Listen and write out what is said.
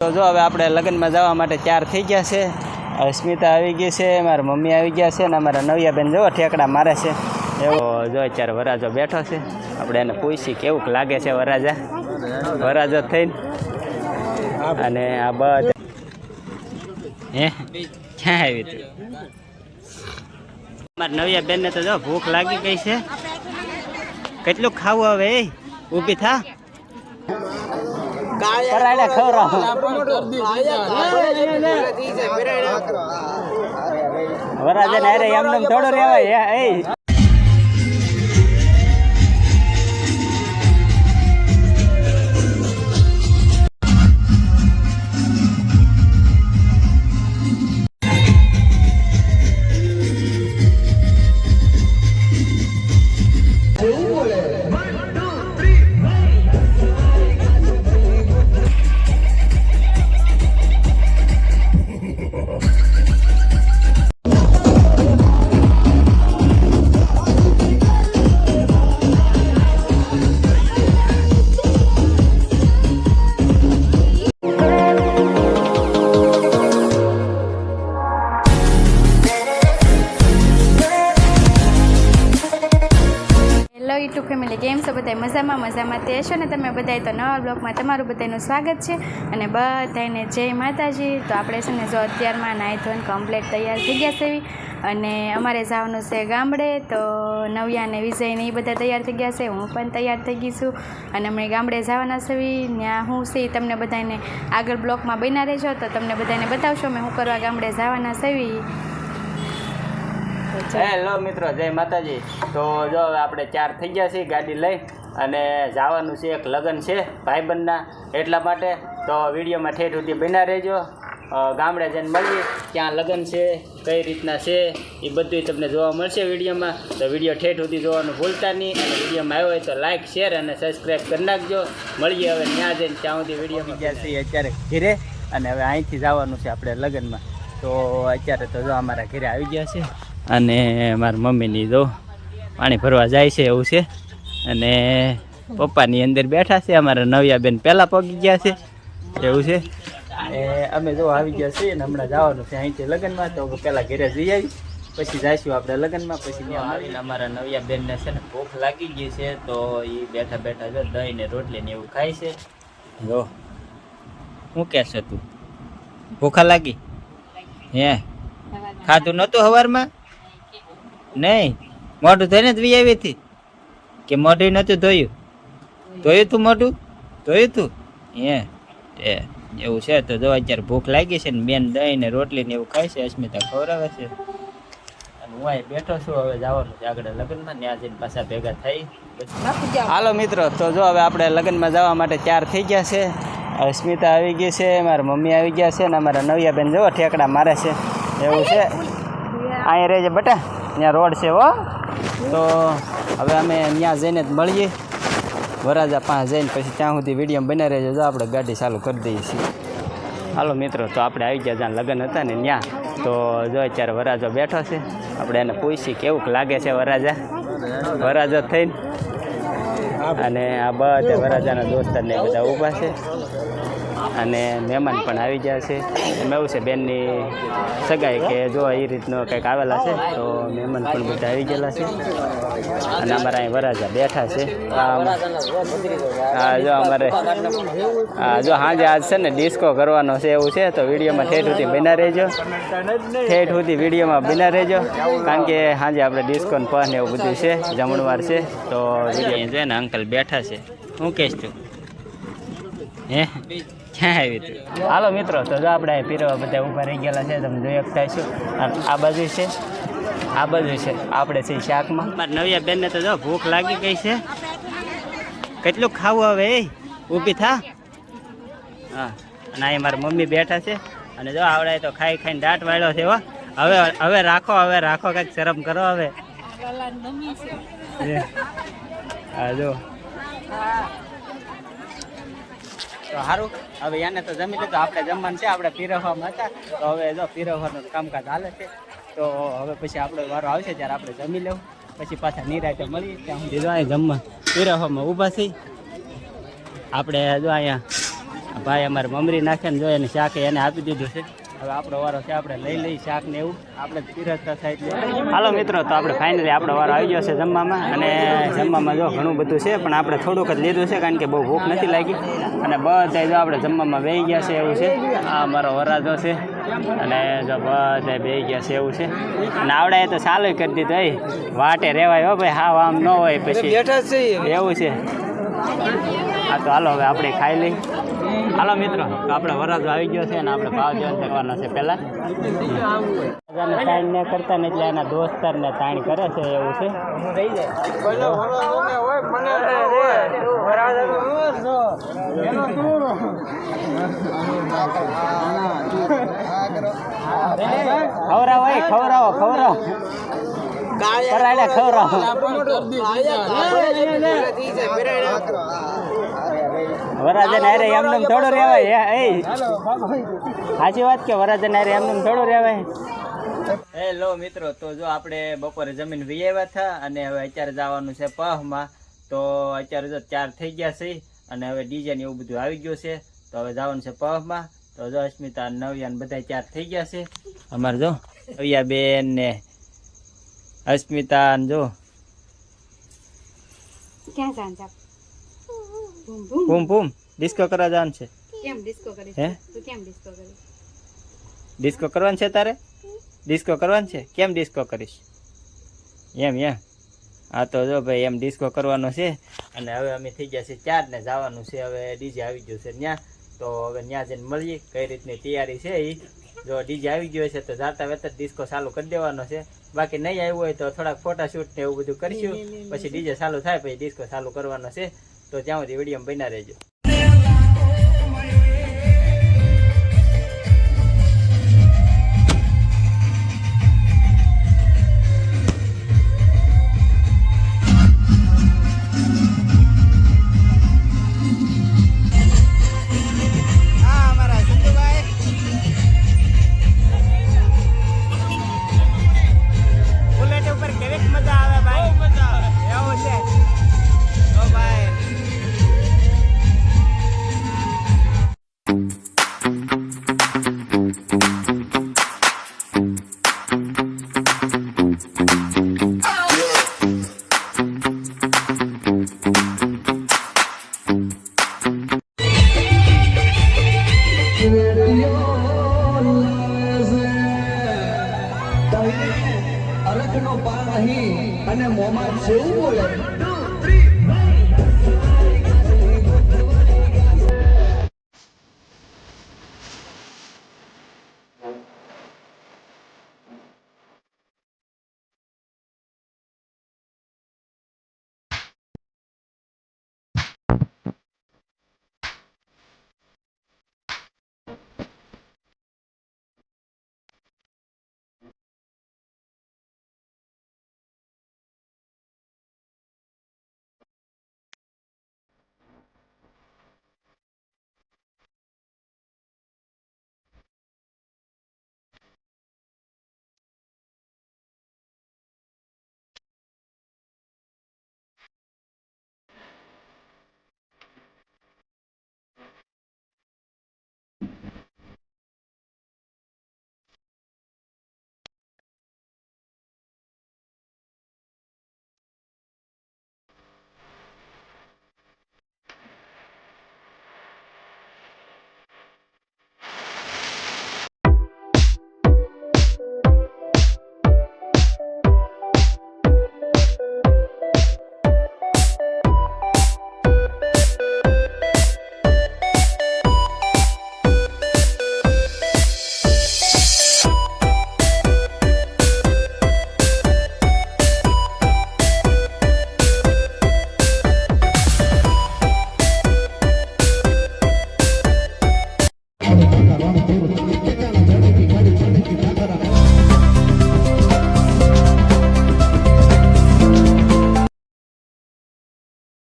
તો જો હવે આપણે લગ્નમાં જવા માટે તૈયાર થઈ ગયા છે. અસ્મિતા આવી ગઈ છે, મારા મમ્મી આવી ગયા છે અને અમારા નવિયાબેન જો ઠેકડા મારે છે. એવો જો અત્યારે વરાજો બેઠો છે. આપણે એને પૂછી કેવું લાગે છે વરાજા? વરાજો થઈને. અને આ બધા હે? ક્યાં આવી તું મારા નવિયા બેનને તો જો ભૂખ લાગી ગઈ છે. કેટલું ખાવું હવે ઊભી થા. પરાયડા ખવડાવો. વરાજાને હારે એમને એમ થોડું રેવાય એ. કેમ છો બધા મજામાં મજામાં તે છો ને તમે બધાય તો નવા બ્લોગમાં તમારું બધાનું સ્વાગત છે અને બધાને જય માતાજી. તો આપણે છે ને જો અત્યારમાં નાહી ધોઈને કમ્પ્લેટ તૈયાર થઈ ગયા છે અને અમારે જવાનું છે ગામડે, તો નવ્યા અને વિજય ને એ બધા તૈયાર થઈ ગયા છે, હું પણ તૈયાર થઈ ગઈ છું. અને અમે ગામડે જવાના છે ત્યાં હું છે તમને બધાને આગળ બ્લોકમાં બન્યા રહેજો, તો તમને બધાને બતાવશો અમે હું કરવા ગામડે જવાના છે હેલો મિત્રો જય માતાજી. તો જો હવે આપણે ચાર થઈ ગયા છીએ ગાડી લઈ અને જવાનું છે એક લગ્ન છે ભાઈબંધના એટલા માટે. તો વિડીયોમાં ઠેઠ સુધી બન્યા રહેજો. ગામડે જઈને મળીએ. ક્યાં લગ્ન છે કઈ રીતના છે એ બધું તમને જોવા મળશે વિડીયોમાં. તો વીડિયો ઠેઠ સુધી જોવાનું ભૂલતા નહીં. અને વિડીયોમાં આવ્યો હોય તો લાઇક શેર અને સબસ્ક્રાઈબ કરી નાખજો. મળીએ હવે ત્યાં જઈને ત્યાં સુધી વિડીયોમાં ગયા છીએ અત્યારે ઘીરે. અને હવે અહીંથી જવાનું છે આપણે લગ્નમાં. તો અત્યારે તો જો અમારા ઘરે આવી ગયા છે. અને મારા મમ્મીની જો પાણી ભરવા જાય છે એવું છે. અને પપ્પાની અંદર બેઠા છે અમારા નવ્યાબેન પહેલાં પગી ગયા છે એવું છે. એ અમે જો આવી ગયા છીએ ને હમણાં જવાનું છે અહીંથી લગ્નમાં તો પહેલાં ઘરે જઈ આવી પછી જઈશું આપણે લગ્નમાં પછી ત્યાં આવીને અમારા નવ્યા બેનને છે ને ભૂખ લાગી ગઈ છે તો એ બેઠા બેઠા જો દહીં ને રોટલી ને એવું ખાય છે. જો. શું કહેશે તું? ભૂખા લાગી? હે? ખાધું નહોતું સવારમાં નહીં, મોઢું ધોઈને જ આવી હતી. કે મોઢું નહોતું ધોયું. ધોયું તું મોઢું? ધોયું તું? હે, એ, એવું છે તો જો અત્યારે ભૂખ લાગી છે ને બેન દહીં ને રોટલી ને એવું ખાય છે, અસ્મિતા ખવડાવે છે. અને હું અહીં બેઠો છું, હવે જવાનું છે આગળ લગ્નમાં, ત્યાં જઈને પાછા ભેગા થઈ. હાલો મિત્રો, તો જો હવે આપણે લગ્નમાં જવા માટે તૈયાર થઈ ગયા છે. અસ્મિતા આવી ગઈ છે, મારા મમ્મી આવી ગયા છે અને અમારા નવિયાબેન જો ઠેકડા મારે છે. એવું છે. અહીંયા રહેજે બટા. ત્યાં રોડ છે હો. તો હવે અમે ત્યાં જઈને જ મળીએ. વરાજા પાસે જઈને પછી ત્યાં સુધી વીડિયો બને રહેજો. તો આપણે ગાડી ચાલુ કરી દઈએ છીએ. હાલો મિત્રો, તો આપણે આવી ગયા જ્યાં લગ્ન હતા ને ત્યાં. તો જો અત્યારે વરાજો બેઠો છે. આપણે એને પૂછી કેવું લાગે છે વરાજા. વરાજો થઈને. અને આ બધા વરાજાના દોસ્તાર ને બધા ઊભા છે. અને મહેમાન પણ આવી ગયા છે. એમ એવું છે બેનની સગાઈ કે જો એ રીતનો કંઈક આવેલા છે, તો મહેમાન પણ બધા આવી ગયેલા છે. અને અમારા અહીં વરાજા બેઠા છે. હા જો અમારે હા જો સાંજે આજ છે ને ડિસ્કો કરવાનો છે એવું છે, તો વિડીયોમાં ઠેઠ સુધી બના રહેજો. ઠેઠ સુધી વિડીયોમાં બના રહેજો, કારણ કે સાંજે આપણે ડિસ્કો ને એવું બધું છે, જમણવાર છે, તો વીડિયો છે ને અંકલ બેઠા છે. હું કહેશ તું હે? ક્યાં આવી તું? હાલો મિત્રો તો જો આપણે પીરવા બધા ઊભા રહી ગયેલા છે તમે જોઈ શકતા છો આ- બાજુ છે આ બાજુ છે આપણે છે શાકમાં. મારા નવિયા બેનને તો જો ભૂખ લાગી ગઈ છે. કેટલું ખાવું હવે એ? ઊભી થા. હા અને અહીં મારા મમ્મી બેઠા છે. અને જો આવડે તો ખાઈ ખાઈને દાંત વાળ્યો છે હો. હવે હવે રાખો હવે રાખો કંઈક શરમ કરો હવે. હા. જો. તો સારું હવે એને તો જમી લીધું. આપણે જમવાનું છે. આપણે પીરવવામાં હતા. તો હવે જો પીરવવાનું કામકાજ હાલે છે. તો હવે પછી આપણો વારો આવશે ત્યારે આપણે જમી લેવું. પછી પાછા નિરાતે મળીએ. ત્યાં સુધી જો જમવા પીરવવામાં ઊભા થઈ આપણે જો અહીંયા ભાઈ અમારે મમરી નાખે ને જો એને શાક એને આપી દીધું છે. હવે આપણો વારો છે આપણે લઈ લઈ શાક ને એવું. આપણે પીરસતા થાય એટલે. હાલો મિત્રો તો આપણે ફાઇનલી આપણો વારો આવી ગયો છે જમવામાં. અને જમવામાં જો ઘણું બધું છે પણ આપણે થોડુંક જ લીધું છે કારણ કે બહુ ભૂખ નથી લાગી. અને બધા જો આપણે જમવામાં બેસી ગયા છે એવું છે. આ અમારો વરાજો છે. અને જો બધા બે ગયા છે એવું છે. અને આવડાએ તો ચાલુ કરી દીધું એ વાટે રહેવાય હો ભાઈ હા આમ ન હોય પછી. એવું છે. હા તો હાલો હવે આપણે ખાઈ લઈ. હાલો મિત્રો તો આપણે વરાજો આવી ગયો છે અને આપણે ભાવ જવાન કરવાના છે પહેલા બધાને તાણ ને કરતા ને એટલે એના દોસ્તર ને તાણ કરે છે એવું છે ખવરાવો એ ખવરાવો ખવરાવો ખવરાવ ખવરાવો વરાજન અરે એમને થોડો થોડું રહેવાય એ. સાચી વાત કે વરાજન અરે એમને થોડો રહેવાય હેલો મિત્રો તો જો આપણે બપોરે જમીન વી આવ્યા હતા અને હવે અત્યારે જવાનું છે પહમાં. તો અત્યારે જો ચાર થઈ ગયા છે અને હવે ડીજે ને એવું બધું આવી ગયું છે. તો હવે જવાનું છે પહમાં. તો જો અસ્મિતા નવ્યા ને બધા ચાર થઈ ગયા છે. અમારે જો નવ્યા બેન ને અસ્મિતા ને જો ક્યાં જાણ બૂમ બૂમ. ડિસ્કો કરવા જવાનું છે. કેમ ડિસ્કો કરી હે? તું કેમ ડિસ્કો કરી ડિસ્કો કરવાનું છે તારે? ડિસ્કો કરવાનું છે? કેમ ડિસ્કો કરીશ? એમ એમ. હા તો જો ભાઈ એમ ડિસ્કો કરવાનો છે. અને હવે અમે થઈ ગયા છે ચાર ને જવાનું છે. હવે ડીજે આવી ગયું છે ત્યાં તો હવે ત્યાં જઈને મળીએ. કઈ રીતની તૈયારી છે એ જો ડીજે આવી ગયો છે તો જાતા વેતર ડિસ્કો ચાલુ કરી દેવાનો છે. બાકી નહીં આવ્યું હોય તો થોડાક ફોટા શૂટ ને એવું બધું કરીશું. પછી ડીજે ચાલુ થાય પછી ડિસ્કો ચાલુ કરવાનો છે. તો ત્યાં સુધી વીડિયો બન્યા રહેજો. અહીં અને મોમાં જેવું બોલે.